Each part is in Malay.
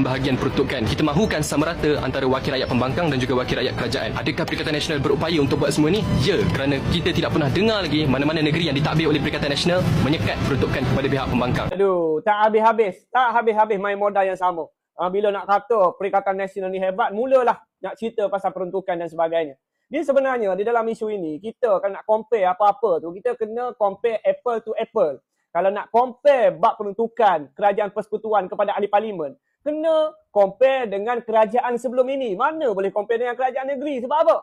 pembahagian peruntukan. Kita mahukan sama rata antara wakil rakyat pembangkang dan juga wakil rakyat kerajaan. Adakah Perikatan Nasional berupaya untuk buat semua ni? Ya, kerana kita tidak pernah dengar lagi mana-mana negeri yang ditadbir oleh Perikatan Nasional menyekat peruntukan kepada pihak pembangkang. Aduh, tak habis-habis. Tak habis-habis main modal yang sama. Ha, bila nak kata Perikatan Nasional ni hebat, mulalah nak cerita pasal peruntukan dan sebagainya. Dia sebenarnya di dalam isu ini, kita kalau nak compare apa-apa tu, kita kena compare apple to apple. Kalau nak compare bab peruntukan kerajaan persekutuan kepada ahli parlimen, kena compare dengan kerajaan sebelum ini. Mana boleh compare dengan kerajaan negeri? Sebab apa?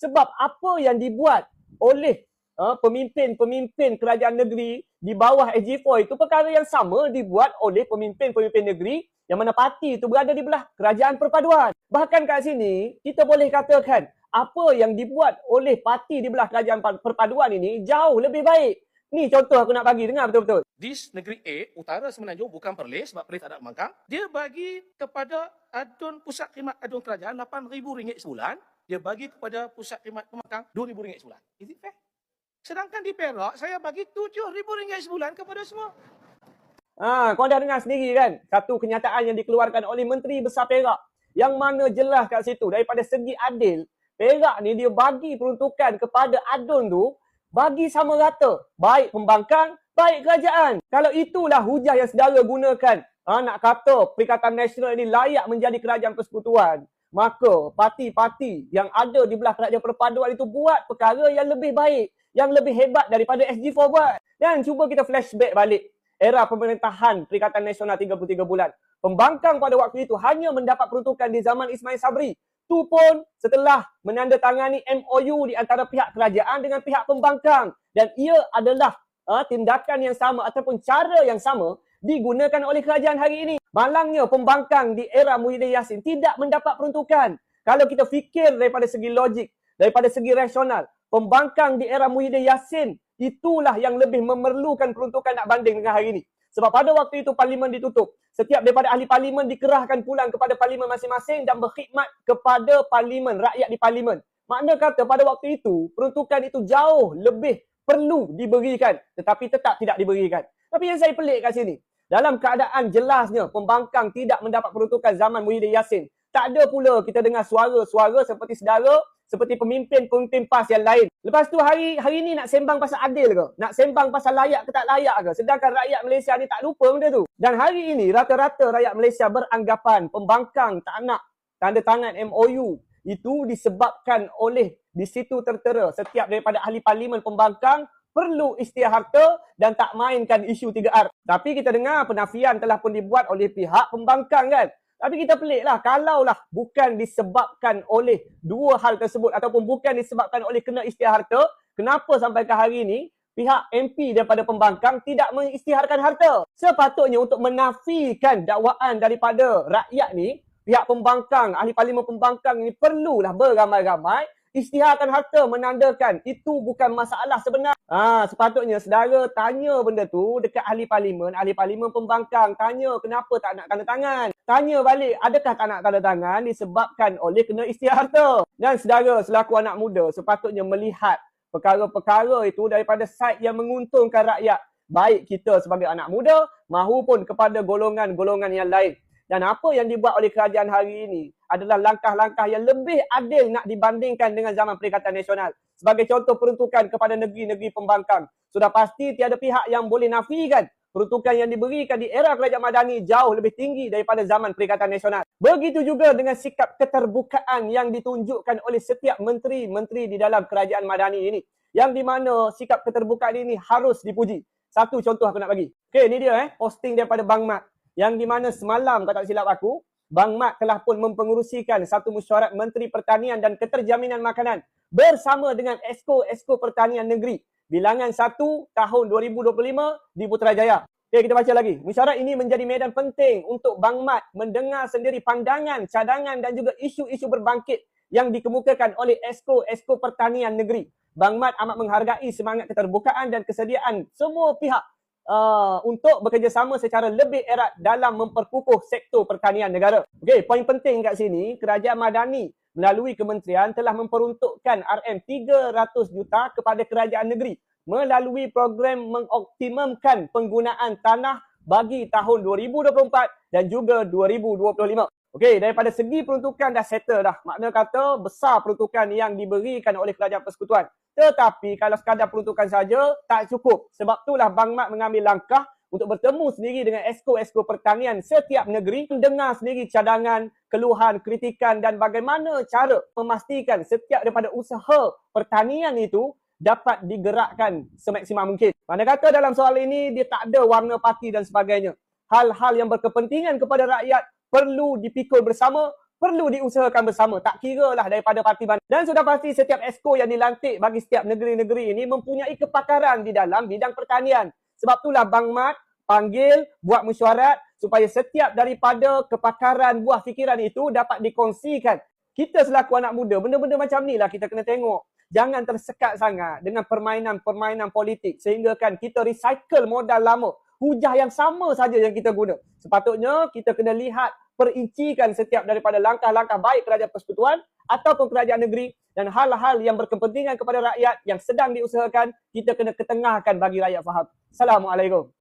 Sebab apa yang dibuat oleh uh, pemimpin-pemimpin kerajaan negeri di bawah SG4 itu perkara yang sama dibuat oleh pemimpin-pemimpin negeri yang mana parti itu berada di belah kerajaan perpaduan. Bahkan kat sini, kita boleh katakan apa yang dibuat oleh parti di belah kerajaan perpaduan ini jauh lebih baik. Ni contoh aku nak bagi, dengar betul-betul. Di negeri A, utara Semenanjung bukan Perlis sebab Perlis tak ada pembangkang. Dia bagi kepada adun pusat khidmat adun kerajaan RM8,000 sebulan. Dia bagi kepada pusat khidmat pembangkang RM2,000 sebulan. Is it fair? Sedangkan di Perak, saya bagi RM7,000 sebulan kepada semua. Ha, kau dah dengar sendiri kan? Satu kenyataan yang dikeluarkan oleh Menteri Besar Perak. Yang mana jelas kat situ daripada segi adil, Perak ni dia bagi peruntukan kepada adun tu bagi sama rata. Baik pembangkang, baik kerajaan. Kalau itulah hujah yang saudara gunakan ha, nak kata Perikatan Nasional ini layak menjadi kerajaan persekutuan, maka parti-parti yang ada di belah kerajaan perpaduan itu buat perkara yang lebih baik, yang lebih hebat daripada SG4 buat. Dan cuba kita flashback balik era pemerintahan Perikatan Nasional 33 bulan. Pembangkang pada waktu itu hanya mendapat peruntukan di zaman Ismail Sabri. Itu pun setelah menandatangani MOU di antara pihak kerajaan dengan pihak pembangkang. Dan ia adalah uh, tindakan yang sama ataupun cara yang sama digunakan oleh kerajaan hari ini. Malangnya pembangkang di era Muhyiddin Yassin tidak mendapat peruntukan. Kalau kita fikir daripada segi logik, daripada segi rasional, pembangkang di era Muhyiddin Yassin itulah yang lebih memerlukan peruntukan nak banding dengan hari ini. Sebab pada waktu itu parlimen ditutup. Setiap daripada ahli parlimen dikerahkan pulang kepada parlimen masing-masing dan berkhidmat kepada parlimen, rakyat di parlimen. Makna kata pada waktu itu, peruntukan itu jauh lebih perlu diberikan tetapi tetap tidak diberikan. Tapi yang saya pelik kat sini, dalam keadaan jelasnya pembangkang tidak mendapat peruntukan zaman Muhyiddin Yassin, tak ada pula kita dengar suara-suara seperti saudara seperti pemimpin-pemimpin PAS yang lain. Lepas tu hari hari ni nak sembang pasal adil ke? Nak sembang pasal layak ke tak layak ke? Sedangkan rakyat Malaysia ni tak lupa benda tu. Dan hari ini rata-rata rakyat Malaysia beranggapan pembangkang tak nak tanda tangan MOU. Itu disebabkan oleh di situ tertera setiap daripada ahli parlimen pembangkang perlu istiar harta dan tak mainkan isu 3R. Tapi kita dengar penafian telah pun dibuat oleh pihak pembangkang kan. Tapi kita pelik lah, kalaulah bukan disebabkan oleh dua hal tersebut ataupun bukan disebabkan oleh kena istiar harta, kenapa sampai ke hari ini pihak MP daripada pembangkang tidak mengistiharkan harta? Sepatutnya untuk menafikan dakwaan daripada rakyat ni, pihak pembangkang, ahli parlimen pembangkang ini perlulah beramai-ramai Istiharkan harta menandakan itu bukan masalah sebenar. Ha, sepatutnya saudara tanya benda tu dekat ahli parlimen, ahli parlimen pembangkang. Tanya kenapa tak nak tanda tangan. Tanya balik, adakah tak nak tanda tangan disebabkan oleh kena istihar harta. Dan saudara selaku anak muda sepatutnya melihat perkara-perkara itu daripada side yang menguntungkan rakyat. Baik kita sebagai anak muda mahupun kepada golongan-golongan yang lain. Dan apa yang dibuat oleh kerajaan hari ini adalah langkah-langkah yang lebih adil nak dibandingkan dengan zaman Perikatan Nasional. Sebagai contoh peruntukan kepada negeri-negeri pembangkang. Sudah pasti tiada pihak yang boleh nafikan peruntukan yang diberikan di era Kerajaan Madani jauh lebih tinggi daripada zaman Perikatan Nasional. Begitu juga dengan sikap keterbukaan yang ditunjukkan oleh setiap menteri-menteri di dalam Kerajaan Madani ini. Yang di mana sikap keterbukaan ini harus dipuji. Satu contoh aku nak bagi. Okey, ini dia eh, posting daripada Bang Mat yang di mana semalam kalau tak silap aku Bang Mat telah pun mempengerusikan satu mesyuarat Menteri Pertanian dan Keterjaminan Makanan bersama dengan Esko-Esko Pertanian Negeri bilangan 1 tahun 2025 di Putrajaya. Okey, kita baca lagi. Mesyuarat ini menjadi medan penting untuk Bang Mat mendengar sendiri pandangan, cadangan dan juga isu-isu berbangkit yang dikemukakan oleh Esko-Esko Pertanian Negeri. Bang Mat amat menghargai semangat keterbukaan dan kesediaan semua pihak uh, untuk bekerjasama secara lebih erat dalam memperkukuh sektor pertanian negara. Okey, poin penting kat sini, Kerajaan Madani melalui kementerian telah memperuntukkan RM300 juta kepada kerajaan negeri melalui program mengoptimumkan penggunaan tanah bagi tahun 2024 dan juga 2025. Okey, daripada segi peruntukan dah settle dah. Makna kata besar peruntukan yang diberikan oleh kerajaan persekutuan. Tetapi kalau sekadar peruntukan saja tak cukup. Sebab itulah Bang Mat mengambil langkah untuk bertemu sendiri dengan esko-esko pertanian setiap negeri, mendengar sendiri cadangan, keluhan, kritikan dan bagaimana cara memastikan setiap daripada usaha pertanian itu dapat digerakkan semaksimal mungkin. Mana kata dalam soal ini dia tak ada warna parti dan sebagainya. Hal-hal yang berkepentingan kepada rakyat perlu dipikul bersama, perlu diusahakan bersama. Tak kira lah daripada parti mana. Dan sudah pasti setiap esko yang dilantik bagi setiap negeri-negeri ini mempunyai kepakaran di dalam bidang pertanian. Sebab itulah Bang Mat panggil, buat mesyuarat supaya setiap daripada kepakaran buah fikiran itu dapat dikongsikan. Kita selaku anak muda, benda-benda macam ni lah kita kena tengok. Jangan tersekat sangat dengan permainan-permainan politik sehingga kan kita recycle modal lama hujah yang sama saja yang kita guna. Sepatutnya kita kena lihat perincikan setiap daripada langkah-langkah baik kerajaan persekutuan ataupun kerajaan negeri dan hal-hal yang berkepentingan kepada rakyat yang sedang diusahakan kita kena ketengahkan bagi rakyat faham. Assalamualaikum.